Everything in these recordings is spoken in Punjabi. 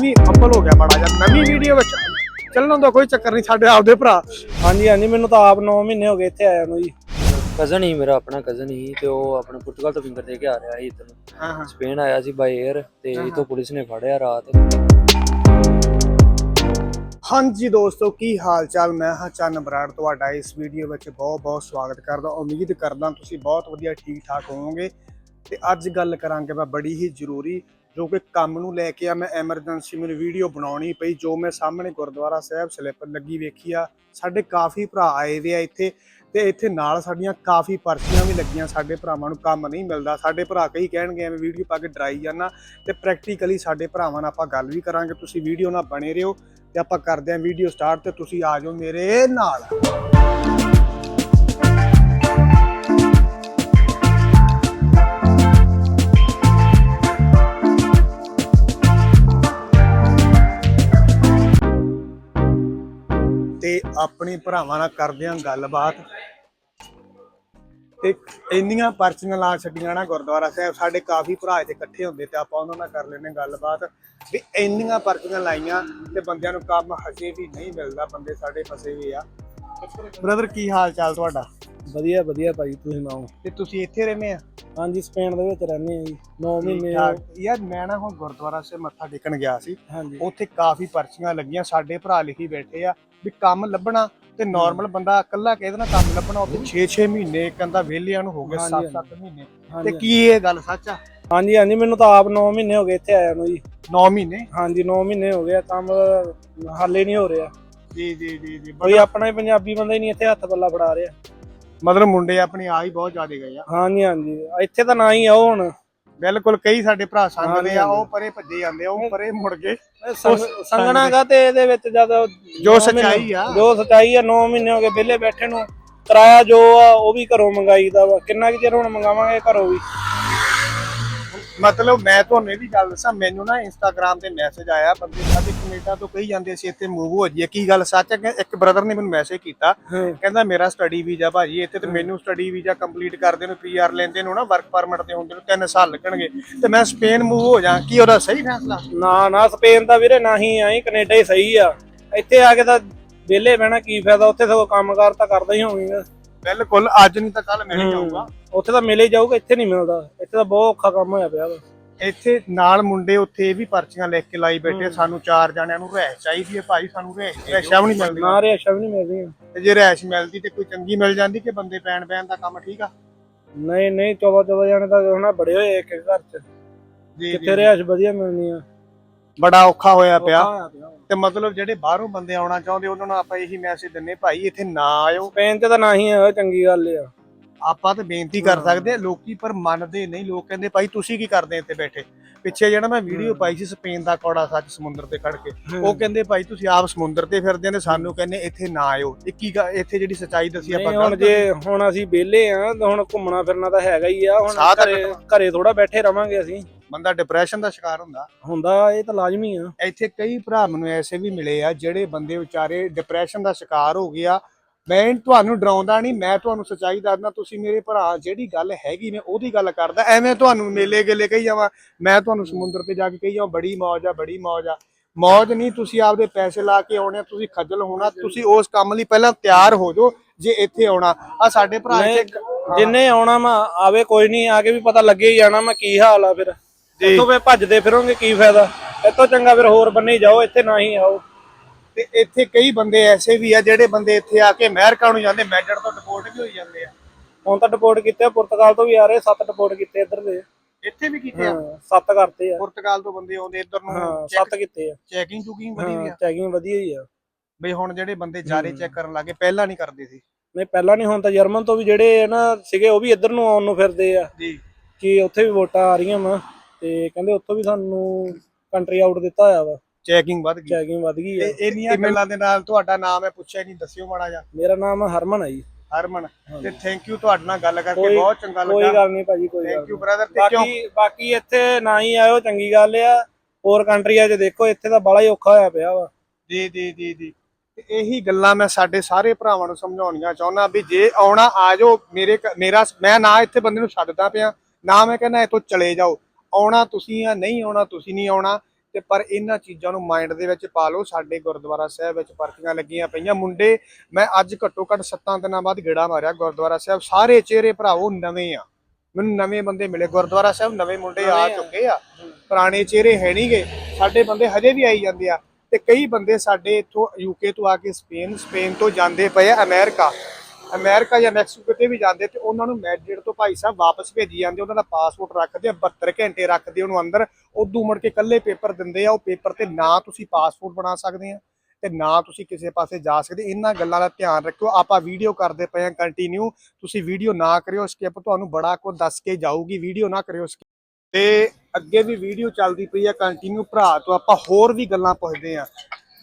ਵੀ ਅੰਬਲ ਹੋ ਗਿਆ ਮਾੜਾ ਜਿਹਾ ਨਵੀਂ ਵੀਡੀਓ ਵਿੱਚ ਚੱਲਣ ਦਾ ਕੋਈ ਚੱਕਰ ਨਹੀਂ ਸਾਡੇ ਆਪਦੇ ਭਰਾ। ਹਾਂਜੀ ਹਾਂਜੀ ਮੈਨੂੰ ਤਾਂ ਆਪ 9 ਮਹੀਨੇ ਹੋ ਗਏ ਇੱਥੇ ਆਇਆ ਨੂੰ ਜੀ। ਕਜ਼ਨ ਹੀ ਮੇਰਾ ਆਪਣਾ ਕਜ਼ਨ ਹੀ ਤੇ ਉਹ ਆਪਣੇ ਪੁਰਤਗਾਲ ਤੋਂ ਫਿੰਗਰ ਦੇ ਕੇ ਆ ਰਿਹਾ ਸੀ ਇੱਧਰ ਨੂੰ। ਹਾਂ ਹਾਂ। ਸਪੇਨ ਆਇਆ ਸੀ ਬਾਈ 에ਅਰ ਤੇ ਹਾਂ, ਇਹ ਤੋਂ ਪੁਲਿਸ ਨੇ ਫੜਿਆ ਰਾਤ। ਹਾਂਜੀ ਦੋਸਤੋ ਕੀ ਹਾਲ ਚਾਲ ਮੈਂ ਹਾਂ ਚੰਨ ਬਰਾੜ ਤੁਹਾਡਾ ਇਸ ਵੀਡੀਓ ਵਿੱਚ ਬਹੁਤ ਬਹੁਤ ਸਵਾਗਤ ਕਰਦਾ। ਉਮੀਦ ਕਰਦਾ ਤੁਸੀਂ ਬਹੁਤ ਵਧੀਆ ਠੀਕ ਠਾਕ ਹੋਵੋਗੇ। ਤੇ ਅੱਜ ਗੱਲ ਕਰਾਂਗੇ ਮੈਂ ਬੜੀ ਹੀ ਜ਼ਰੂਰੀ ਜੋ ਕਿ ਕੰਮ ਨੂੰ ਲੈ ਕੇ ਆ, ਮੈਂ ਐਮਰਜੈਂਸੀ ਮੈਨੂੰ ਵੀਡੀਓ ਬਣਾਉਣੀ ਪਈ, ਜੋ ਮੈਂ ਸਾਹਮਣੇ ਗੁਰਦੁਆਰਾ ਸਾਹਿਬ ਸਲਿੱਪ ਲੱਗੀ ਵੇਖੀ ਆ। ਸਾਡੇ ਕਾਫੀ ਭਰਾ ਆਏ ਵੇ ਆ ਇੱਥੇ ਤੇ ਇੱਥੇ ਨਾਲ ਸਾਡੀਆਂ ਕਾਫੀ ਪਰਚੀਆਂ ਵੀ ਲੱਗੀਆਂ ਸਾਡੇ ਭਰਾਵਾਂ ਨੂੰ, ਕੰਮ ਨਹੀਂ ਮਿਲਦਾ। ਸਾਡੇ ਭਰਾ ਕਈ ਕਹਿਣਗੇ, ਐਵੇਂ ਵੀਡੀਓ ਪਾ ਕੇ ਡਰਾਈ ਜਾਣਾ ਤੇ ਪ੍ਰੈਕਟੀਕਲੀ ਸਾਡੇ ਭਰਾਵਾਂ ਨਾਲ ਆਪਾਂ ਗੱਲ ਵੀ ਕਰਾਂਗੇ। ਤੁਸੀਂ ਵੀਡੀਓ ਨਾਲ ਬਣੇ ਰਹੋ ਤੇ ਆਪਾਂ ਕਰਦੇ ਆਂ ਵੀਡੀਓ ਸਟਾਰਟ ਤੇ ਤੁਸੀਂ ਆ ਜਾਓ ਮੇਰੇ ਨਾਲ। ਤੇ ਆਪਣੇ ਭਰਾਵਾਂ ਨਾਲ ਕਰਦੇ ਆਂ ਗੱਲਬਾਤ। ਤੇ ਇੰਨੀਆਂ ਪਰਚੀਆਂ ਲਾ ਛੱਡੀਆਂ ਨਾ ਗੁਰਦੁਆਰਾ ਸਾਹਿਬ ਸਾਡੇ ਕਾਫੀ ਭਰਾ ਇੱਥੇ ਇਕੱਠੇ ਹੁੰਦੇ ਤੇ ਆਪਾਂ ਉਹਨਾਂ ਨਾਲ ਕਰ ਲੈਨੇ ਗੱਲਬਾਤ। ਵੀ ਇੰਨੀਆਂ ਪਰਚੀਆਂ ਲਾਈਆਂ ਤੇ ਬੰਦਿਆਂ ਨੂੰ ਕੰਮ ਹਜੇ ਵੀ ਨਹੀਂ ਮਿਲਦਾ ਬੰਦੇ ਸਾਡੇ ਫਸੇ ਹੋਏ ਆ। ਬ੍ਰਦਰ ਕੀ ਹਾਲ ਚਾਲ ਤੁਹਾਡਾ? ਵਧੀਆ ਵਧੀਆ ਭਾਈ ਤੁਸੀਂ ਸੁਣਾਓ? ਤੇ ਤੁਸੀਂ ਇੱਥੇ ਰਹਿੰਦੇ ਆ? ਹਾਂਜੀ ਸਪੇਨ ਦੇ ਵਿੱਚ ਰਹਿੰਦੇ ਆ ਜੀ। 9 ਮਹੀਨੇ। ਯਾਰ ਮੈਂ ਨਾ ਹੁਣ ਗੁਰਦੁਆਰਾ ਸਾਹਿਬ ਮੱਥਾ ਟੇਕਣ ਗਿਆ ਸੀ। ਉੱਥੇ ਕਾਫੀ ਪਰਚੀਆਂ ਲੱਗੀਆਂ ਸਾਡੇ ਭਰਾ ਲਿਖੀ ਬੈਠੇ ਆ। ਵੀ ਕੰਮ ਲੱਭਣਾ ਤੇ ਨਾਰਮਲ ਬੰਦਾ ਇਕੱਲਾ ਕਹਿੰਦਾ ਨਾ ਕੰਮ ਲੱਭਣਾ ਉੱਥੇ 6-6 ਮਹੀਨੇ ਕਹਿੰਦਾ ਵਿਹਲਿਆਂ ਨੂੰ ਹੋ ਗਏ ਹਾਂਜੀ, 7-7 ਮਹੀਨੇ। ਤੇ ਕੀ ਇਹ ਗੱਲ ਸੱਚ ਆ? ਹਾਂਜੀ ਹਾਂਜੀ ਮੈਨੂੰ ਤਾਂ ਆਪ 9 ਮਹੀਨੇ ਹੋ ਗਏ ਇੱਥੇ ਆਇਆ ਨੂੰ ਜੀ। 9 ਮਹੀਨੇ? ਹਾਂਜੀ 9 ਮਹੀਨੇ ਹੋ ਗਏ ਕੰਮ ਹਾਲੇ ਨਹੀਂ ਹੋ ਰਿਹਾ। ਜੀ ਜੀ ਜੀ ਜੀ। ਕੋਈ ਆਪਣਾ ਹੀ ਪੰਜਾਬੀ ਬੰਦਾ ਹੀ ਨਹੀਂ ਇੱਥੇ ਹੱਥ ਪੱਲਾ ਫੜਾ ਰਿਹਾ। ਮਤਲਬ ਮੁੰਡੇ ਆਪਣੇ ਆ ਹੀ ਬਹੁਤ ਜ਼ਿਆਦਾ ਗਏ ਆ। ਹਾਂਜੀ ਹਾਂਜੀ। ਇੱਥੇ ਤਾਂ ਨਾ ਹੀ ਆਓ ਹੁਣ। ਬਿਲਕੁਲ ਕਈ ਸਾਡੇ ਭਰਾ ਸੰਗਦੇ ਆ ਉਹ ਪਰੇ ਭੱਜੇ ਜਾਂਦੇ ਆ ਉਹ ਪਰੇ ਮੁੜ ਗਏ। ਸੰਗ- ਸੰਗਣਾਗਾ ਤੇ ਇਹਦੇ ਵਿੱਚ ਜਦ ਜੋ ਸੱਚਾਈ ਆ। ਜੋ ਸਚਾਈ ਆ 9 ਮਹੀਨੇ ਹੋ ਗਏ ਵਿਹਲੇ ਬੈਠੇ ਨੂੰ। ਕਿਰਾਇਆ ਜੋ ਆ ਉਹ ਵੀ ਘਰੋਂ ਮੰਗਾਈਦਾ ਵਾ। ਕਿੰਨਾ ਕੁ ਚਿਰ ਹੁਣ ਮੰਗਾਵਾਂਗੇ ਘਰੋਂ ਵੀ? ਮਤਲਬ ਮੈਂ ਤੁਹਾਨੂੰ ਇਹ ਵੀ ਗੱਲ ਦੱਸਾਂ ਮੈਨੂੰ ਨਾ ਇੰਸਟਾਗ੍ਰam ਤੇ ਮੈਸੇਜ ਆਇਆ ਬੰਦੇ ਸਾਡੇ ਕੈਨੇਡਾ ਤੋਂ ਕਹੀ ਜਾਂਦੇ ਸੀ ਇੱਥੇ ਮੂਵ ਹੋ ਜਾਈਏ। ਕੀ ਗੱਲ ਸੱਚ ਹੈ ਇੱਕ ਬ੍ਰਦਰ ਨੇ ਮੈਨੂੰ ਮੈਸੇਜ ਕੀਤਾ ਕਹਿੰਦਾ ਮੇਰਾ ਸਟੱਡੀ ਵੀਜ਼ਾ ਭਾਜੀ ਇੱਥੇ ਤੇ ਮੈਨੂੰ ਸਟੱਡੀ ਵੀਜ਼ਾ ਕੰਪਲੀਟ ਕਰਦੇ ਨੂੰ ਪੀਆਰ ਲੈਂਦੇ ਨੂੰ ਨਾ ਵਰਕ ਪਰਮਿਟ ਤੇ ਹੁੰਦੇ ਨੂੰ 3 ਸਾਲ ਲੱਗਣਗੇ। ਤੇ ਮੈਂ ਸਪੇਨ ਮੂਵ ਹੋ ਜਾ ਕੀ ਉਹਦਾ ਸਹੀ ਫੈਸਲਾ? ਨਾ ਨਾ ਸਪੇਨ ਦਾ ਵੀਰੇ ਨਹੀਂ ਆਈ ਕੈਨੇਡਾ ਹੀ ਸਹੀ ਆ। ਇੱਥੇ ਆ ਕੇ ਤਾਂ ਵਿਹਲੇ ਬਹਿਣਾ ਕੀ ਫਾਇਦਾ ਉੱਥੇ ਸਗੋਂ ਕੰਮਕਾਰ ਤਾਂ ਕਰਦਾ ਹੀ ਹੋਵਾਂਗਾ ਬਿਲਕੁਲ ਅੱਜ ਨਹੀਂ ਤਾਂ ਕੱਲ ਮਿਲ ਹੀ ਜਾਊਗਾ। ਉੱਥੇ ਤਾਂ ਮਿਲੇ ਜਾਊਗਾ ਇੱਥੇ ਨਹੀਂ ਮਿਲਦਾ। ਇੱਥੇ ਤਾਂ ਬਹੁਤ ਔਖਾ ਕੰਮ ਹੋਇਆ ਪਿਆ ਵਾ। ਇੱਥੇ ਨਾਲ ਮੁੰਡੇ ਉੱਥੇ ਇਹ ਵੀ ਪਰਚੀਆਂ ਲਿਖ ਕੇ ਲਾਈ ਬੈਠੇ ਸਾਨੂੰ ਚਾਰ ਜਣਿਆਂ ਨੂੰ ਰਹਿ ਚਾਹੀਦੀ ਹੈ ਭਾਈ ਸਾਨੂੰ ਰਹਿ ਰਹਿਸ਼ਾ ਵੀ ਨਹੀਂ ਮਿਲਦੀ। ਨਾ ਰੇਸ਼ਾ ਵੀ ਨਹੀਂ ਮਿਲ ਰਹੀ ਤੇ ਜੇ ਰਹਿਸ਼ ਮਿਲਦੀ ਤੇ ਕੋਈ ਚੰਗੀ ਮਿਲ ਜਾਂਦੀ ਕਿ ਬੰਦੇ ਪੈਣ ਪੈਣ ਦਾ ਕੰਮ ਠੀਕ ਆ? ਨਹੀਂ ਨਹੀਂ 14 14 ਜਾਣੇ ਤਾਂ ਹੁਣ ਬੜੇ ਹੋਏ ਇੱਕ ਘਰ ਚ। ਜੀ ਕਿੱਥੇ ਰੇਸ਼ ਵਧੀਆ ਮਿਲਣੀ ਆ? ਬੜਾ ਔਖਾ ਹੋਇਆ ਪਿਆ। ਤੇ ਮਤਲਬ ਜਿਹੜੇ ਬਾਹਰੋਂ ਬੰਦੇ ਆਉਣਾ ਚਾਹੁੰਦੇ ਉਹਨਾਂ ਨੂੰ ਆਪਾਂ ਇਹੀ ਮੈਸੇਜ ਦਿੰਨੇ ਭਾਈ ਇੱਥੇ ਨਾ ਆਇਓ। ਸਪੇਨ ਚ ਤਾਂ ਨਹੀਂ ਆ ਚੰਗੀ ਗੱਲ ਆ। ਆਪਾਂ ਤਾਂ ਬੇਨਤੀ ਕਰ ਸਕਦੇ ਆ ਲੋਕੀ ਪਰ ਮੰਨਦੇ ਨਹੀਂ। ਲੋਕ ਕਹਿੰਦੇ ਭਾਈ ਤੁਸੀਂ ਕੀ ਕਰਦੇ ਇੱਥੇ ਬੈਠੇ? ਪਿੱਛੇ ਜਿਹੜਾ ਮੈਂ ਵੀਡੀਓ ਪਾਈ ਸੀ ਸਪੇਨ ਦਾ ਕੌੜਾ ਸੱਚ ਸਮੁੰਦਰ ਤੇ ਖੜ ਕੇ ਉਹ ਕਹਿੰਦੇ ਭਾਈ ਤੁਸੀਂ ਆਪ ਸਮੁੰਦਰ ਤੇ ਫਿਰਦੇ ਨੇ ਸਾਨੂੰ ਕਹਿੰਦੇ ਇੱਥੇ ਨਾ ਆਇਓ। ਇਹ ਕੀ ਗ- ਇੱਥੇ ਜਿਹੜੀ ਸੱਚਾਈ ਦੱਸੀ ਆਪਾਂ ਹੁਣ ਜੇ ਹੁਣ ਅਸੀਂ ਵਿਹਲੇ ਆ ਤਾਂ ਹੁਣ ਘੁੰਮਣਾ ਫਿਰਨਾ ਤਾਂ ਹੈਗਾ ਹੀ ਆ। ਹੁਣ ਤਾਂ ਘਰੇ ਥੋੜਾ ਬੈਠੇ ਰਵਾਂਗੇ ਅਸੀਂ। ਬੰਦਾ ਡਿਪਰੈਸ਼ਨ ਦਾ ਸ਼ਿਕਾਰ ਹੁੰਦਾ। ਹੁੰਦਾ ਇਹ ਤਾਂ ਲਾਜ਼ਮੀ ਆ। ਇੱਥੇ ਕਈ ਭਰਾ ਮੈਨੂੰ ਐਸੇ ਵੀ ਮਿਲੇ ਆ ਜਿਹੜੇ ਬੰਦੇ ਵਿਚਾਰੇ ਡਿਪਰੈਸ਼ਨ ਦਾ ਸ਼ਿਕਾਰ ਹੋ ਗਿਆ ਮੈਂ ਤੁਹਾਨੂੰ ਡਰਾਉਂਦਾ ਨਹੀਂ ਮੈਂ ਤੁਹਾਨੂੰ ਸੱਚਾਈ ਦੱਸਦਾ ਤੁਸੀਂ ਮੇਰੇ ਭਰਾ ਜਿਹੜੀ ਗੱਲ ਹੈਗੀ ਮੈਂ ਉਹਦੀ ਗੱਲ ਕਰਦਾ। ਐਵੇਂ ਤੁਹਾਨੂੰ ਮੇਲੇ ਗੇਲੇ ਕਹੀ ਜਾਵਾਂ ਮੈਂ ਤੁਹਾਨੂੰ ਸਮੁੰਦਰ ਤੇ ਜਾ ਕੇ ਕਹੀ ਜਾਵਾਂ ਬੜੀ ਮੌਜ ਆ ਬੜੀ ਮੌਜ ਆ। ਮੌਜ ਨਹੀਂ ਤੁਸੀਂ ਆਪਦੇ ਪੈਸੇ ਲਾ ਕੇ ਆਉਣੇ ਤੁਸੀਂ ਖੱਜਲ ਹੋਣਾ ਤੁਸੀਂ ਉਸ ਕੰਮ ਲਈ ਪਹਿਲਾਂ ਤਿਆਰ ਹੋ ਜਾਓ ਜੇ ਇੱਥੇ ਆਉਣਾ। ਆ ਸਾਡੇ ਭਰਾ ਇੱਥੇ ਜਿੰਨੇ ਆਉਣਾ ਮੈਂ ਆਵੇ ਕੋਈ ਨਹੀਂ ਆ ਕੇ ਵੀ ਪਤਾ ਲੱਗੇ ਹੀ ਜਾਣਾ ਮੈਂ ਕੀ ਹਾਲ ਆ ਫਿਰ। ਇੱਥੋਂ ਫੇ ਭੱਜਦੇ ਫਿਰੋਂਗੇ ਕੀ ਫਾਇਦਾ? ਇੱਥੋਂ ਚੰਗਾ ਫਿਰ ਹੋਰ ਬੰਨੇ ਜਾਓ ਇੱਥੇ ਨਾ ਹੀ ਆਓ। ਤੇ ਇੱਥੇ ਕਈ ਬੰਦੇ ਐਸੇ ਵੀ ਆ ਜਿਹੜੇ ਬੰਦੇ ਇੱਥੇ ਆ ਕੇ ਅਮਰੀਕਾ ਨੂੰ ਜਾਂਦੇ ਮੈਜਰ ਤੋਂ ਡਿਪੋਰਟ ਵੀ ਹੋਈ ਜਾਂਦੇ ਆ। ਹੁਣ ਤਾਂ ਡਿਪੋਰਟ ਕੀਤੇ ਆ, ਪੁਰਤਗਾਲ ਤੋਂ ਵੀ ਆ ਰਹੇ ਸੱਤ ਡਿਪੋਰਟ ਕੀਤੇ ਇੱਧਰ ਦੇ। ਇੱਥੇ ਵੀ ਕੀਤੇ ਆ? ਹਾਂ ਸੱਤ ਕਰਤੇ ਆ। ਪੁਰਤਗਾਲ ਤੋਂ ਬੰਦੇ ਆਉਂਦੇ ਇੱਧਰ ਹਾਂ ਨੂੰ ਸੱਤ ਕੀਤੇ ਆ। ਚੈਕਿੰਗ ਚੁਕਿੰਗ ਵਧੀ ਵੀ ਆ? ਚੈਕਿੰਗ ਵਧੀਆ ਹੀ ਆ। ਬਈ ਹੁਣ ਜਿਹੜੇ ਬੰਦੇ ਜਾਰੇ ਚੈੱਕ ਕਰਨ ਲੱਗੇ ਪਹਿਲਾਂ ਨਹੀਂ ਕਰਦੇ ਸੀ। ਨਹੀਂ ਪਹਿਲਾਂ ਨਹੀਂ ਹੁਣ ਤਾਂ ਜਰਮਨ ਤੋਂ ਵੀ ਜਿਹੜੇ ਨਾ ਸੀਗੇ ਉਹ ਵੀ ਇੱਧਰ ਨੂੰ ਆਉਣ ਨੂੰ ਫਿਰਦੇ ਆ। ਜੀ। ਕਿ ਉੱਥੇ ਵੀ ਵੋਟਾਂ ਆ ਰਹੀਆਂ ਵਾ। ਤੇ ਕਹਿੰਦੇ ਉੱਥੋਂ ਵੀ ਸਾਨੂੰ ਕੰਟਰੀ ਆਊਟ ਦਿੱਤਾ ਹੋਇਆ ਵਾ। ਚੈਕਿੰਗ ਵੱਧ ਗਈ। ਚੈਕਿੰਗ ਵੱਧ ਗਈ ਤੇ ਆ ਇੰਨੀਆਂ ਗੱਲਾਂ ਦੇ ਨਾਲ ਤੁਹਾਡਾ ਨਾਮ ਹੈ ਪੁੱਛਿਆ ਨਹੀਂ ਦੱਸਿਓ ਮਾੜਾ ਜਿਹਾ। ਮੇਰਾ ਨਾਮ ਹਰਮਨ ਆ ਜੀ। ਹਰਮਨ ਤੇ ਥੈਂਕ ਯੂ ਤੁਹਾਡੇ ਨਾਲ ਗੱਲ ਕਰਕੇ ਕੋਈ- ਬਹੁਤ ਚੰਗਾ ਕੋਈ ਲੱਗਾ। ਗੱਲ ਨਹੀਂ ਭਾਜੀ ਕੋਈ ਗੱਲ ਥੈਂਕ ਯੂ ਨੀ। ਬ੍ਰਦਰ ਤੇ ਕਿਉਂ? ਬਾਕੀ ਬਾਕੀ ਇੱਥੇ ਨਾ ਹੀ ਆਇਓ ਚੰਗੀ ਗੱਲ ਆ। ਹੋਰ ਕੰਟਰੀਆਂ 'ਚ ਦੇਖੋ ਇੱਥੇ ਤਾਂ ਬੜਾ ਹੀ ਔਖਾ ਹੋਇਆ ਪਿਆ ਵਾ। ਜੀ ਜੀ ਜੀ ਜੀ। ਤੇ ਇਹੀ ਗੱਲਾਂ ਮੈਂ ਸਾਡੇ ਸਾਰੇ ਭਰਾਵਾਂ ਨੂੰ ਸਮਝਾਉਣੀਆਂ ਚਾਹੁੰਦਾ ਵੀ ਜੇ ਆਉਣਾ ਆ ਜਾਓ ਮੇਰੇ ਮੇਰਾ ਮੈਂ ਨਾ ਇੱਥੇ ਬੰਦੇ ਨੂੰ ਛੱਡਦਾ ਪਿਆ ਨਾ ਮੈਂ ਕਹਿੰਦਾ ਇੱਥੋਂ ਚਲੇ ਜਾਓ। ਆਉਣਾ ਤੁਸੀਂ ਆ ਨਹੀਂ ਆਉਣਾ ਤੁਸੀਂ ਨਹੀਂ ਆਉਣਾ। ਤੇ ਪਰ ਇਹਨਾਂ ਚੀਜ਼ਾਂ ਨੂੰ ਮਾਈਂਡ ਦੇ ਵਿੱਚ ਪਾ ਲਓ ਸਾਡੇ ਗੁਰਦੁਆਰਾ ਸਾਹਿਬ ਵਿੱਚ ਪਰਚੀਆਂ ਲੱਗੀਆਂ ਪਈਆਂ। ਮੁੰਡੇ ਮੈਂ ਅੱਜ ਘੱਟੋ ਘੱਟ 7 ਦਿਨਾਂ ਬਾਅਦ ਗੇੜਾ ਮਾਰਿਆ ਗੁਰਦੁਆਰਾ ਸਾਹਿਬ। ਸਾਰੇ ਚਿਹਰੇ ਭਰਾਵੋ ਨਵੇਂ ਆ। ਮੈਨੂੰ ਨਵੇਂ ਬੰਦੇ ਮਿਲੇ। ਗੁਰਦੁਆਰਾ ਸਾਹਿਬ ਨਵੇਂ ਮੁੰਡੇ ਆ। ਚੁੱਕੇ ਆ। ਪੁਰਾਣੇ ਚਿਹਰੇ ਹੈ ਨਹੀਂਗੇ ਸਾਡੇ ਬੰਦੇ ਹਜੇ ਵੀ ਆਈ ਜਾਂਦੇ ਆ। ਤੇ ਕਈ ਬੰਦੇ ਸਾਡੇ ਇੱਥੋਂ ਯੂਕੇ ਤੋਂ ਆ ਕੇ ਸਪੇਨ ਸਪੇਨ ਤੋਂ ਜਾਂਦੇ ਪਏ ਆ ਅਮਰੀਕਾ। ਅਮਰੀਕਾ ਜਾਂ ਮੈਕਸੀਕੋ ਕਿਤੇ ਵੀ ਜਾਂਦੇ ਤੇ ਉਹਨਾਂ ਨੂੰ ਮੈਡਰਿਡ ਤੋਂ ਭਾਈ ਸਾਹਿਬ ਵਾਪਸ ਭੇਜੀ ਜਾਂਦੇ, ਉਹਨਾਂ ਦਾ ਪਾਸਪੋਰਟ ਰੱਖਦੇ ਆ 72 ਘੰਟੇ ਰੱਖਦੇ ਉਹਨੂੰ ਅੰਦਰ, ਉਦੋਂ ਮੁੜ ਕੇ ਇਕੱਲੇ ਪੇਪਰ ਦਿੰਦੇ ਆ, ਉਹ ਪੇਪਰ ਤੇ ਨਾ ਤੁਸੀਂ ਪਾਸਪੋਰਟ ਬਣਾ ਸਕਦੇ ਆ ਤੇ ਨਾ ਤੁਸੀਂ ਕਿਸੇ ਪਾਸੇ ਜਾ ਸਕਦੇ, ਇਹਨਾਂ ਗੱਲਾਂ ਦਾ ਧਿਆਨ ਰੱਖਿਓ, ਆਪਾਂ ਵੀਡੀਓ ਕਰਦੇ ਪਏ ਆ ਕੰਟੀਨਿਊ ਤੁਸੀਂ ਵੀਡੀਓ ਨਾ ਕਰਿਓ ਸਕਿਪ ਤੁਹਾਨੂੰ ਬੜਾ ਕੁਝ ਦੱਸ ਕੇ ਜਾਊਗੀ, ਵੀਡੀਓ ਨਾ ਕਰਿਓ ਤੇ ਅੱਗੇ ਵੀ ਵੀਡੀਓ ਚੱਲਦੀ ਪਈ ਆ ਕੰਟੀਨਿਊ ਭਰਾ ਤੋਂ ਆਪਾਂ ਹੋਰ ਵੀ ਗੱਲਾਂ ਪੁੱਛਦੇ ਆ।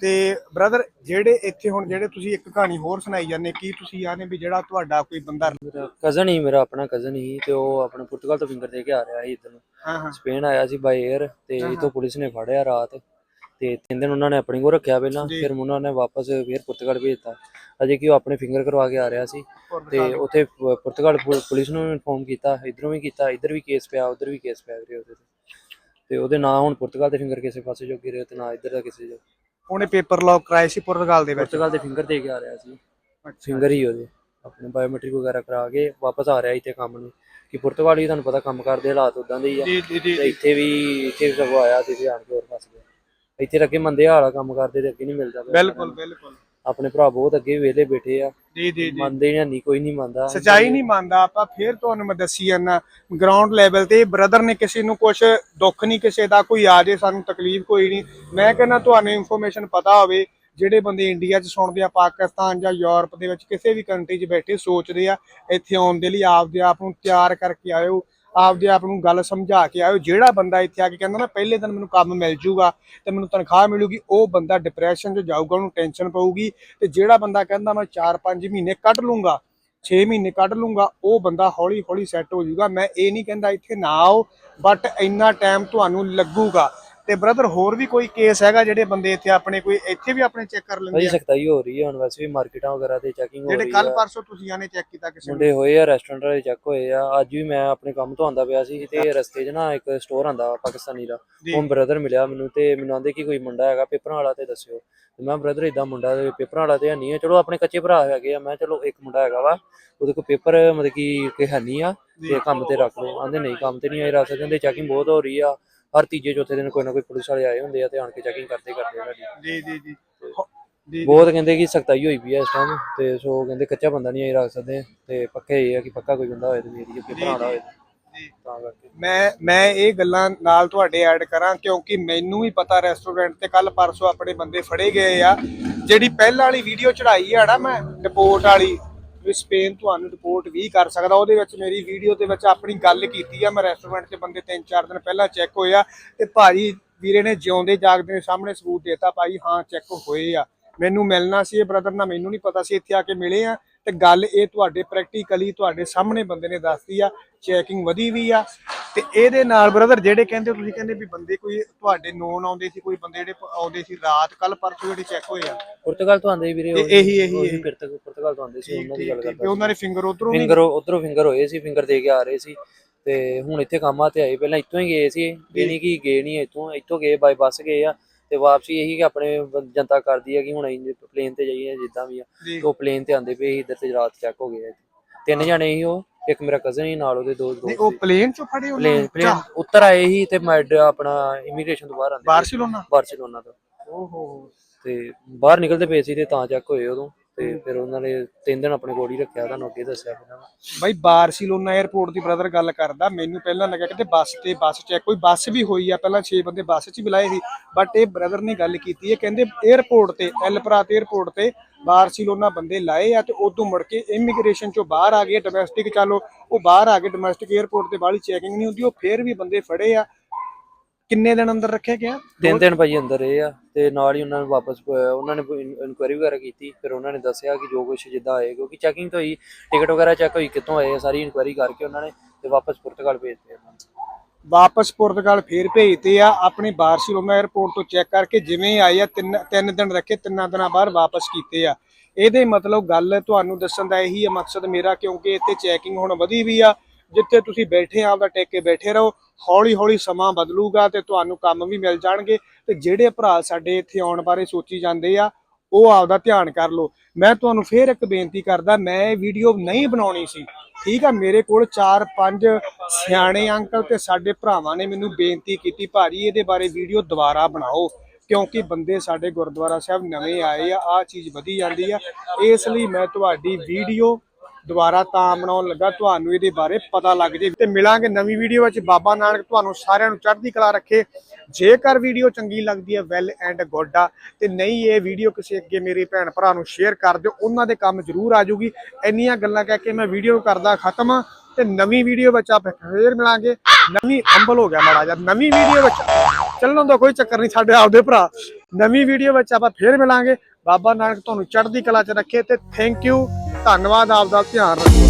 ਤੇ ਬ੍ਰਦਰ ਜਿਹੜੇ ਇੱਥੇ ਹੁਣ ਜਿਹੜੇ ਤੁਸੀਂ ਇੱਕ ਕਹਾਣੀ ਹੋਰ ਸੁਣਾਈ ਜਾਂਦੇ ਕੀ ਤੁਸੀਂ ਆਨੇ ਵੀ ਜਿਹੜਾ ਤੁਹਾਡਾ ਕੋਈ ਬੰਦਾ ਕਜ਼ਨ ਹੀ ਮੇਰਾ ਆਪਣਾ ਕਜ਼ਨ ਹੀ ਤੇ ਉਹ ਆਪਣਾ ਪੁਰਤਗਾਲ ਤੋਂ ਫਿੰਗਰ ਦੇ ਕੇ ਆ ਰਿਹਾ ਸੀ ਇੱਧਰ ਨੂੰ। ਹਾਂ ਹਾਂ। ਸਪੇਨ ਆਇਆ ਸੀ ਬਾਈ 에ਅਰ ਤੇ ਇਤੋਂ ਪੁਲਿਸ ਨੇ ਫੜਿਆ ਰਾਤ ਤੇ ਤਿੰਨ ਦਿਨ ਉਹਨਾਂ ਨੇ ਆਪਣੇ ਕੋਲ ਰੱਖਿਆ ਪਹਿਲਾਂ। ਫਿਰ ਉਹਨਾਂ ਨੇ ਵਾਪਸ ਫਿਰ ਪੁਰਤਗਾਲ ਭੇਜਤਾ। ਅਜੇ ਕਿ ਉਹ ਆਪਣੇ ਫਿੰਗਰ ਕਰਵਾ ਕੇ ਆ ਰਿਹਾ ਸੀ ਤੇ ਉੱਥੇ ਪੁਰਤਗਾਲ ਪੁਲਿਸ ਨੂੰ ਇਨਫੋਰਮ ਕੀਤਾ ਇਧਰੋਂ ਵੀ ਕੀਤਾ ਇਧਰ ਵੀ ਕੇਸ ਪਿਆ ਉਧਰ ਵੀ ਕੇਸ ਪਿਆ ਵੀਰੇ ਉਹਦੇ ਤੇ। ਤੇ ਉਹਦੇ ਨਾਂ ਹੁਣ ਪੁਰਤਗਾਲ ਦੇ ਫਿੰਗਰ ਕਿਸੇ ਪਾਸੇ ਜੋਗੇ ਰਹੇ ਤੇ ਨਾ ਇਧਰ ਦਾ ਕਿਸੇ ਜੋ ਉਹਨੇ ਪੇਪਰ ਲੌਕ ਕਰਾਏ ਸੀ ਪੁਰਤਗਾਲ ਦੇ ਵਿੱਚ। ਪੁਰਤਗਾਲ ਦੇ ਫਿੰਗਰ ਦੇ ਕੇ ਆ ਰਿਹਾ ਸੀ। ਫਿੰਗਰ ਹੀ ਉਹਦੇ ਆਪਣੇ ਬਾਇਓਮੈਟ੍ਰਿਕ ਵਗੈਰਾ ਕਰਾ ਕੇ ਵਾਪਸ ਆ ਰਿਹਾ ਇੱਥੇ ਕੰਮ ਨੂੰ। ਕਿ ਪੁਰਤਗਾਲ ਵੀ ਤੁਹਾਨੂੰ ਪਤਾ ਕੰਮ ਕਰਦੇ ਹਾਲਾਤ ਉਦਾਂ ਦੇ ਹੀ ਆ। ਜੀ ਜੀ ਜੀ। ਤੇ ਇੱਥੇ ਵੀ ਇੱਥੇ ਵੀ ਸਗੋਂ ਆਇਆ ਤੇ ਇੱਥੇ ਆਣ ਕੇ ਹੋਰ ਫਸ ਗਿਆ। ਇੱਥੇ ਅੱਗੇ ਮੰਦੇ ਹਾਲਾ ਕੰਮ ਕਰਦੇ ਤੇ ਅੱਗੇ ਨਹੀਂ ਮਿਲਦਾ ਪਿਆ। ਬਿਲਕੁਲ ਬਿਲਕੁਲ। ਆਪਣੇ ਭਰਾ ਬਹੁਤ ਅੱਗੇ ਵਿਹਲੇ ਬੈਠੇ ਆ। ਜੀ ਜੀ ਜੀ। ਮੰਨਦੇ ਜਾਂ ਨਹੀਂ ਕੋਈ ਨਹੀਂ ਮੰਨਦਾ। ਸਚਾਈ ਨਹੀਂ ਮੰਨਦਾ। ਆਪਾਂ ਫੇਰ ਤੁਹਾਨੂੰ ਮੈਂ ਦੱਸੀ ਜਾਂਦਾ ਗਰਾਊਂਡ ਲੈਵਲ ਤੇ ਬ੍ਰਦਰ ਨੇ ਕਿਸੇ ਨੂੰ ਕੁਝ ਦੁੱਖ ਨਹੀਂ ਕਿਸੇ ਦਾ ਕੋਈ ਆ ਜੇ ਸਾਨੂੰ ਤਕਲੀਫ ਕੋਈ ਨਹੀਂ। ਮੈਂ ਕਹਿੰਦਾ ਤੁਹਾਨੂੰ ਇਨਫੋਰਮੇਸ਼ਨ ਪਤਾ ਹੋਵੇ ਜਿਹੜੇ ਬੰਦੇ ਇੰਡੀਆ 'ਚ ਸੁਣਦੇ ਆ ਪਾਕਿਸਤਾਨ ਜਾਂ ਯੂਰਪ ਦੇ ਵਿੱਚ ਕਿਸੇ ਵੀ ਕੰਟਰੀ 'ਚ ਬੈਠੇ ਸੋਚਦੇ ਆ ਇੱਥੇ ਆਉਣ ਦੇ ਲਈ ਆਪਦੇ ਆਪ ਨੂੰ ਤਿਆਰ ਕਰਕੇ ਆਇਓ। ਆਪਦੇ ਆਪ ਨੂੰ ਗੱਲ ਸਮਝਾ ਕੇ ਆਇਓ। ਜਿਹੜਾ ਬੰਦਾ ਇੱਥੇ ਆ ਕੇ ਕਹਿੰਦਾ ਨਾ, ਪਹਿਲੇ ਦਿਨ ਮੈਨੂੰ ਕੰਮ ਮਿਲ ਜੂਗਾ ਤੇ ਮੈਨੂੰ ਤਨਖਾਹ ਮਿਲੂਗੀ, ਉਹ ਬੰਦਾ ਡਿਪਰੈਸ਼ਨ 'ਚ ਜਾਊਗਾ, ਉਹਨੂੰ ਟੈਨਸ਼ਨ ਪਊਗੀ ਤੇ ਜਿਹੜਾ ਬੰਦਾ ਕਹਿੰਦਾ ਮੈਂ 4-5 ਮਹੀਨੇ ਕੱਢ ਲੂੰਗਾ 6 ਮਹੀਨੇ ਕੱਢ ਲੂੰਗਾ, ਉਹ ਬੰਦਾ ਹੌਲੀ ਹੌਲੀ ਸੈੱਟ ਹੋ ਜਾਊਗਾ ਮੈਂ ਇਹ ਨਹੀਂ ਕਹਿੰਦਾ ਇੱਥੇ ਨਾ ਆਓ ਬਟ ਇੰਨਾ ਟਾਈਮ ਤੁਹਾਨੂੰ ਲੱਗੂਗਾ। ਤੇ ਬ੍ਰਦਰ ਹੋਰ ਵੀ ਕੋਈ ਕੇਸ ਹੈਗਾ ਜਿਹੜੇ ਬੰਦੇ ਇੱਥੇ ਆਪਣੇ ਕੋਈ ਇੱਥੇ ਵੀ ਆਪਣੇ ਚੈੱਕ ਕਰ ਲੈਂਦੇ ਭਾਈ ਆ? ਸਖਤਾਈ ਹੋ ਰਹੀ ਹੈ ਹੁਣ ਵੈਸੇ ਵੀ ਮਾਰਕੀਟਾਂ ਵਗੈਰਾ ਤੇ ਚੈਕਿੰਗ ਹੋ ਜਿਹੜੇ ਰਹੀ ਕੱਲ ਪਰਸੋਂ ਤੁਸੀਂ ਆਨੇ ਚੈੱਕ ਕੀਤਾ ਕਿਸੇ ਨੂੰ? ਮੁੰਡੇ ਹੋਏ ਆ ਰੈਸਟੋਰੈਂਟ ਵਾਲੇ ਚੈੱਕ ਹੋਏ ਆ। ਅੱਜ ਵੀ ਮੈਂ ਆਪਣੇ ਕੰਮ ਤੋਂ ਆਂਦਾ ਪਿਆ ਸੀ ਤੇ ਰਸਤੇ 'ਚ ਨਾ ਇੱਕ ਸਟੋਰ ਆਂਦਾ ਪਾਕਿਸਤਾਨੀ ਦਾ। ਜੀ। ਉਹ ਬ੍ਰਦਰ ਮਿਲਿਆ ਮੈਨੂੰ ਤੇ ਮੈਨੂੰ ਆਂਦੇ ਕਿ ਕੋਈ ਮੁੰਡਾ ਹੈਗਾ ਪੇਪਰਾਂ ਵਾਲਾ ਤੇ ਦੱਸਿਓ। ਤੇ ਮੈਂ ਬ੍ਰਦਰ ਇਦਾਂ ਮੁੰਡਾ ਤੇ ਪੇਪਰਾਂ ਵਾਲਾ ਤੇ ਹੈ ਨਹੀਂ ਆ। ਚਲੋ ਆਪਣੇ ਕੱਚੇ ਭਰਾ ਹੈਗੇ ਆ। ਮੈਂ ਚਲੋ ਇੱਕ ਮੁੰਡਾ ਹੈਗਾ ਵਾ ਉਹਦੇ ਕੋਲ ਪੇਪਰ ਮਤਲਬ ਕਿ ਕਿ ਹੈ ਨਹੀਂ ਆ ਤੇ ਕੰਮ ਤੇ ਰੱਖ ਲਓ। ਆਂਦੇ ਨਹੀਂ ਕੰਮ ਤੇ ਨਹੀਂ ਆਏ ਰੱਖ ਸਕਦੇ ਚੈਕਿੰਗ ਬਹੁਤ ਹੋ ਰਹੀ ਆ। ਹਰ ਤੀਜੇ ਚੌਥੇ ਦਿਨ ਕੋਈ ਨਾ ਕੋਈ ਪੁਲਿਸ ਵਾਲੇ ਆਏ ਹੁੰਦੇ ਆ ਤੇ ਆਣ ਕੇ ਚੈਕਿੰਗ ਕਰਦੇ ਕਰਦੇ ਆ ਸਾਡੀ। ਜੀ ਜੀ ਜੀ। ਬਹੁਤ ਕਹਿੰਦੇ ਕਿ ਸਖਤਾਈ ਹੋਈ ਪਈ ਆ ਇਸ ਟਾਈਮ ਤੇ ਸੋ ਕਹਿੰਦੇ ਕੱਚਾ ਬੰਦਾ ਨਹੀਂ ਆਈ ਰੱਖ ਸਕਦੇ ਤੇ ਪੱਕੇ ਇਹ ਆ ਕਿ ਪੱਕਾ ਕੋਈ ਬੰਦਾ ਹੋਏ ਤੇ ਮੇਰੀ ਅੱਗੇ ਬਣਾਉਣਾ ਹੋਏ। ਜੀ। ਤਾਂ ਕਰਕੇ। ਮੈਂ ਮੈਂ ਇਹ ਗੱਲਾਂ ਨਾਲ ਤੁਹਾਡੇ ਐਡ ਕਰਾਂ ਕਿਉਂਕਿ ਮੈਨੂੰ ਵੀ ਪਤਾ ਰੈਸਟੋਰੈਂਟ ਤੇ ਕੱਲ ਪਰਸੋਂ ਆਪਣੇ ਬੰਦੇ ਫੜੇ ਗਏ ਆ। ਜਿਹੜੀ ਪਹਿਲਾਂ ਵਾਲੀ ਵੀਡੀਓ ਚੜਾਈ ਆ ਨਾ ਮੈਂ ਰਿਪੋਰਟ ਵਾਲੀ ਵੀ ਸਪੇਨ ਤੁਹਾਨੂੰ ਰਿਪੋਰਟ ਵੀ ਕਰ ਸਕਦਾ। ਉਹਦੇ ਵਿੱਚ ਮੇਰੀ ਵੀਡੀਓ ਦੇ ਵਿੱਚ ਆਪਣੀ ਗੱਲ ਕੀਤੀ ਆ। ਮੈਂ ਰੈਸਟੋਰੈਂਟ 'ਚ ਬੰਦੇ 3-4 ਦਿਨ ਪਹਿਲਾਂ ਚੈੱਕ ਹੋਇਆ ਆ ਤੇ ਭਾਜੀ ਵੀਰੇ ਨੇ ਜਿਉਂਦੇ ਜਾਗਦੇ ਨੇ ਸਾਹਮਣੇ ਸਬੂਤ ਦੇਤਾ ਭਾਈ, ਹਾਂ ਚੈੱਕ ਹੋਏ ਆ। ਮੈਨੂੰ ਮਿਲਣਾ ਸੀ, ਇਹ ਬ੍ਰਦਰ ਨਾਲ ਮੈਨੂੰ ਨਹੀਂ ਪਤਾ ਸੀ ਇੱਥੇ ਆ ਕੇ ਮਿਲੇ ਆ ਤੇ ਗੱਲ ਇਹ ਤੁਹਾਡੇ ਪ੍ਰੈਕਟੀਕਲੀ ਤੁਹਾਡੇ ਸਾਹਮਣੇ ਬੰਦੇ ਨੇ ਦੱਸਦੀ ਆ। ਚੈਕਿੰਗ ਵਧੀ ਵੀ ਆ। ਤੇ ਇਹਦੇ ਨਾਲ ਬ੍ਰਦਰ ਜਿਹੜੇ ਕਹਿੰਦੇ ਤੁਸੀਂ ਕਹਿੰਦੇ ਵੀ ਬੰਦੇ ਕੋਈ ਤੁਹਾਡੇ ਨੋਨ ਆਉਂਦੇ ਸੀ ਕੋਈ ਬੰਦੇ ਜਿਹੜੇ ਪ- ਆਉਂਦੇ ਸੀ ਰਾਤ ਕੱਲ ਪਰਸੋਂ ਜਿਹੜੇ ਚੈੱਕ ਹੋਏ ਆ। ਪੁਰਤਗਾਲ ਤੋਂ ਆਂਦੇ ਵੀਰੇ ਇਹ- ਇਹੀ- ਇਹੀ- ਇਹੀ। ਪੁਰਤਗ- ਪੁਰਤਗਾਲ ਤੋਂ ਆਂਦੇ ਸੀ ਉਹਨਾਂ ਦੀ ਗੱਲ ਤੇ ਕਰਦਾ ਉਹਨਾਂ ਦੇ ਫਿੰਗਰ ਉਧਰੋਂ ਵੀ ਫਿੰਗਰ ਉਧਰੋਂ ਫਿੰਗਰ ਹੋਏ ਸੀ ਫਿੰਗਰ ਦੇ ਕੇ ਆ ਰਹੇ ਸੀ। ਤੇ ਹੁਣ ਇੱਥੇ ਕੰਮ ਆ ਤੇ ਆਏ ਪਹਿਲਾਂ ਇੱਥੋਂ ਹੀ ਗਏ ਸੀ। ਨਹੀਂ ਕਿ ਗਏ ਨਹੀਂ ਇੱਥੋਂ ਇੱਥੋਂ ਗਏ ਬਾਈ ਬੱਸ ਗਏ ਆ। ਤੇ ਵਾਪਸੀ ਇਹੀ ਕਿ ਆਪਣੇ ਜਨਤਾ ਕਰਦੀ ਹੈ ਕਿ ਹੁਣ ਅਸੀਂ ਪਲੇਨ ਤੇ ਜਾਈਏ ਜਿੱਦਾਂ ਵੀ ਆ। ਜੀ। ਤੇ ਉਹ ਪਲੇਨ ਤੇ ਆਂਦੇ ਪਏ ਸੀ ਇੱਧਰ ਤੇ ਰਾਤ ਚੈੱਕ ਹੋ ਗਏ ਆ ਤਿੰਨ ਜਣੇ ਸੀ ਉਹ। ਇੱਕ ਮੇਰਾ ਕਜ਼ਨ ਹੀ ਨਾਲ ਉਹਦੇ ਦੋ ਨਹੀਂ ਉਹ ਪਲੇਨ ਚੋਂ ਫੜੇ ਉਹਨਾਂ ਪਲੇਨ ਨੂੰ? ਪਲੇਨ ਉੱਤਰ ਆਏ ਸੀ ਤੇ ਮੈਡ ਆਪਣਾ ਇਮੀਗ੍ਰੇਸ਼ਨ ਤੋਂ ਬਾਹਰ ਆਂਦੇ ਬਾਰਸੀਲੋਨਾ? ਬਾਰਸੀਲੋਨਾ ਤੋਂ। ਓਹੋ। ਤੇ ਬਾਹਰ ਨਿਕਲਦੇ ਪਏ ਸੀ ਤੇ ਤਾਂ ਚੈੱਕ ਹੋਏ ਉਦੋਂ। ਤੇ ਫਿਰ ਉਹਨਾਂ ਨੇ ਤਿੰਨ ਦਿਨ ਆਪਣੇ ਕੋਲ ਹੀ ਰੱਖਿਆ ਤੁਹਾਨੂੰ ਅੱਗੇ ਦੱਸਿਆ ਉਹਨਾਂ ਬਾਈ ਬਾਰਸੀਲੋਨਾ 에어ਪੋਰਟ ਦੀ ਬ੍ਰਦਰ ਗੱਲ ਕਰਦਾ ਮੈਨੂੰ ਪਹਿਲਾਂ ਲੱਗਾ ਕਿ ਬੱਸ ਤੇ ਬੱਸ ਚੈੱਕ ਕੋਈ ਬੱਸ ਵੀ ਹੋਈ ਆ ਪਹਿਲਾਂ 6 ਬੰਦੇ ਬੱਸ 'ਚ ਬੁਲਾਏ ਸੀ ਬਟ ਇਹ ਬ੍ਰਦਰ ਨੇ ਗੱਲ ਕੀਤੀ ਹੈ ਕਹਿੰਦੇ 에어ਪੋਰਟ ਤੇ ਐਲਪਰਾਤ 에어ਪੋਰਟ ਤੇ ਬਾਰਸੀਲੋਨਾ ਬੰਦੇ ਲਾਏ ਆ ਤੇ ਉਦੋਂ ਮੁੜ ਕੇ ਇਮੀਗ੍ਰੇਸ਼ਨ ਚੋਂ ਬਾਹਰ ਆ ਗਏ ਡੋਮੈਸਟਿਕ ਚਲੋ ਉਹ ਬਾਹਰ ਆ ਗਏ ਡੋਮੈਸਟਿਕ 에어ਪੋਰਟ ਤੇ ਬਾਹਲੀ ਚੈਕਿੰਗ ਨਹੀਂ ਹੁੰਦੀ ਉਹ ਫੇਰ ਵੀ ਬੰਦੇ ਫੜੇ ਆ ਕਿੰਨੇ ਦਿਨ ਅੰਦਰ ਰੱਖਿਆ ਗਿਆ? ਤਿੰਨ ਦਿਨ ਭਾਈ ਅੰਦਰ ਰਹੇ ਆ ਤੇ ਨਾਲ ਹੀ ਉਹਨਾਂ ਨੇ ਵਾਪਸ ਪ- ਉਹਨਾਂ ਨੇ ਇਨਕੁਆਇਰੀ ਵਗੈਰਾ ਕੀਤੀ ਫਿਰ ਉਹਨਾਂ ਨੇ ਦੱਸਿਆ ਕਿ ਜੋ ਕੁਝ ਜਿੱਦਾਂ ਆਏ ਕਿਉਂਕਿ ਚੈਕਿੰਗ ਤੋਂ ਹੀ ਟਿਕਟ ਵਗੈਰਾ ਚੈੱਕ ਹੋਈ ਕਿੱਥੋਂ ਆਏ ਆ ਸਾਰੀ ਇਨਕੁਆਇਰੀ ਕਰਕੇ ਉਹਨਾਂ ਨੇ ਤੇ ਵਾਪਸ ਪੁਰਤਗਾਲ ਭੇਜਤੇ ਉਹਨਾਂ ਨੂੰ ਵਾਪਸ ਪੁਰਤਗਾਲ ਫੇਰ ਭੇਜਤੇ ਆ ਆਪਣੇ ਬਾਰਸੀਲੋਨਾ 에ਅਰਪੋਰਟ ਤੋਂ ਚੈੱਕ ਕਰਕੇ ਜਿਵੇਂ ਆਏ ਆ ਤਿੰਨ ਤਿੰਨ ਦਿਨ ਰੱਖੇ ਤਿੰਨਾਂ ਦਿਨਾਂ ਬਾਅਦ ਵਾਪਸ ਕੀਤੇ ਆ। ਇਹਦੇ ਮਤਲਬ ਗੱਲ ਤੁਹਾਨੂੰ ਦੱਸਣ ਦਾ ਇਹੀ ਆ ਮਕਸਦ ਮੇਰਾ ਕਿਉਂਕਿ ਇੱਥੇ ਚੈਕਿੰਗ ਹੁਣ ਵਧੀ ਵੀ ਆ ਜਿੱਥੇ ਤੁਸੀਂ ਬੈਠੇ ਆ ਆਪਦਾ ਟੇਕ ਕੇ ਬੈਠੇ ਰਹੋ ਹੌਲੀ ਹੌਲੀ ਸਮਾਂ ਬਦਲੂਗਾ ਤੇ ਤੁਹਾਨੂੰ ਕੰਮ ਵੀ ਮਿਲ ਜਾਣਗੇ ਤੇ ਜਿਹੜੇ ਭਰਾ ਸਾਡੇ ਇੱਥੇ ਆਉਣ ਬਾਰੇ ਸੋਚੀ ਜਾਂਦੇ ਆ, ਉਹ ਆਪਦਾ ਧਿਆਨ ਕਰ ਲਓ। ਮੈਂ ਤੁਹਾਨੂੰ ਫੇਰ ਇੱਕ ਬੇਨਤੀ ਕਰਦਾ, ਮੈਂ ਇਹ ਵੀਡੀਓ ਨਹੀਂ ਬਣਾਉਣੀ ਸੀ, ਠੀਕ ਆ? ਮੇਰੇ ਕੋਲ 4-5 ਸਿਆਣੇ ਅੰਕਲ ਤੇ ਸਾਡੇ ਭਰਾਵਾਂ ਨੇ ਮੈਨੂੰ ਬੇਨਤੀ ਕੀਤੀ, ਭਾਜੀ, ਇਹਦੇ ਬਾਰੇ ਵੀਡੀਓ ਦੁਬਾਰਾ ਬਣਾਓ, ਕਿਉਂਕਿ ਬੰਦੇ ਸਾਡੇ ਗੁਰਦੁਆਰਾ ਸਾਹਿਬ ਨਵੇਂ ਆਏ ਆ ਆ ਚੀਜ਼ ਵਧੀ ਜਾਂਦੀ ਆ। ਇਸ ਲਈ ਮੈਂ ਤੁਹਾਡੀ ਵੀਡੀਓ ਦੁਬਾਰਾ ਤਾਂ ਬਣਾਉਣ ਲੱਗਾ, ਤੁਹਾਨੂੰ ਇਹਦੇ ਬਾਰੇ ਪਤਾ ਲੱਗ ਜੇ। ਤੇ ਮਿਲਾਂਗੇ ਨਵੀਂ ਵੀਡੀਓ ਵਿੱਚ। ਬਾਬਾ ਨਾਨਕ ਤੁਹਾਨੂੰ ਸਾਰਿਆਂ ਨੂੰ ਚੜ੍ਹਦੀ ਕਲਾ ਰੱਖੇ। ਜੇਕਰ ਵੀਡੀਓ ਚੰਗੀ ਲੱਗਦੀ ਹੈ ਵੈਲ ਐਂਡ ਗੁੱਡ ਆ। ਤੇ ਨਹੀਂ, ਇਹ ਵੀਡੀਓ ਕਿਸੇ ਅੱਗੇ ਮੇਰੇ ਭੈਣ ਭਰਾ ਨੂੰ ਸ਼ੇਅਰ ਕਰ ਦਿਓ। ਉਹਨਾਂ ਦੇ ਕੰਮ ਜ਼ਰੂਰ ਆ ਜੂਗੀ ਇੰਨੀਆਂ ਗੱਲਾਂ ਕਹਿ ਕੇ ਮੈਂ ਵੀਡੀਓ ਕਰਦਾ ਖਤਮ। ਤੇ ਨਵੀਂ ਵੀਡੀਓ ਵਿੱਚ ਆਪਾਂ ਫੇਰ ਮਿਲਾਂਗੇ। ਨਵੀਂ ਅੰਬਲ ਹੋ ਗਿਆ ਮਾੜਾ ਜਿਹਾ। ਨਵੀਂ ਵੀਡੀਓ ਵਿੱਚ ਚੱਲਣ ਦਾ ਕੋਈ ਚੱਕਰ ਨਹੀਂ ਸਾਡੇ ਆਪਦੇ ਭਰਾ। ਨਵੀਂ ਵੀਡੀਓ ਵਿੱਚ ਆਪਾਂ ਫੇਰ ਮਿਲਾਂਗੇ। ਬਾਬਾ ਨਾਨਕ ਤੁਹਾਨੂੰ ਚੜ੍ਹਦੀ ਕਲਾ 'ਚ ਰੱਖੇ ਤੇ ਥੈਂਕ ਯੂ ਧੰਨਵਾਦ ਆਪ ਦਾ ਧਿਆਨ ਰੱਖੋ।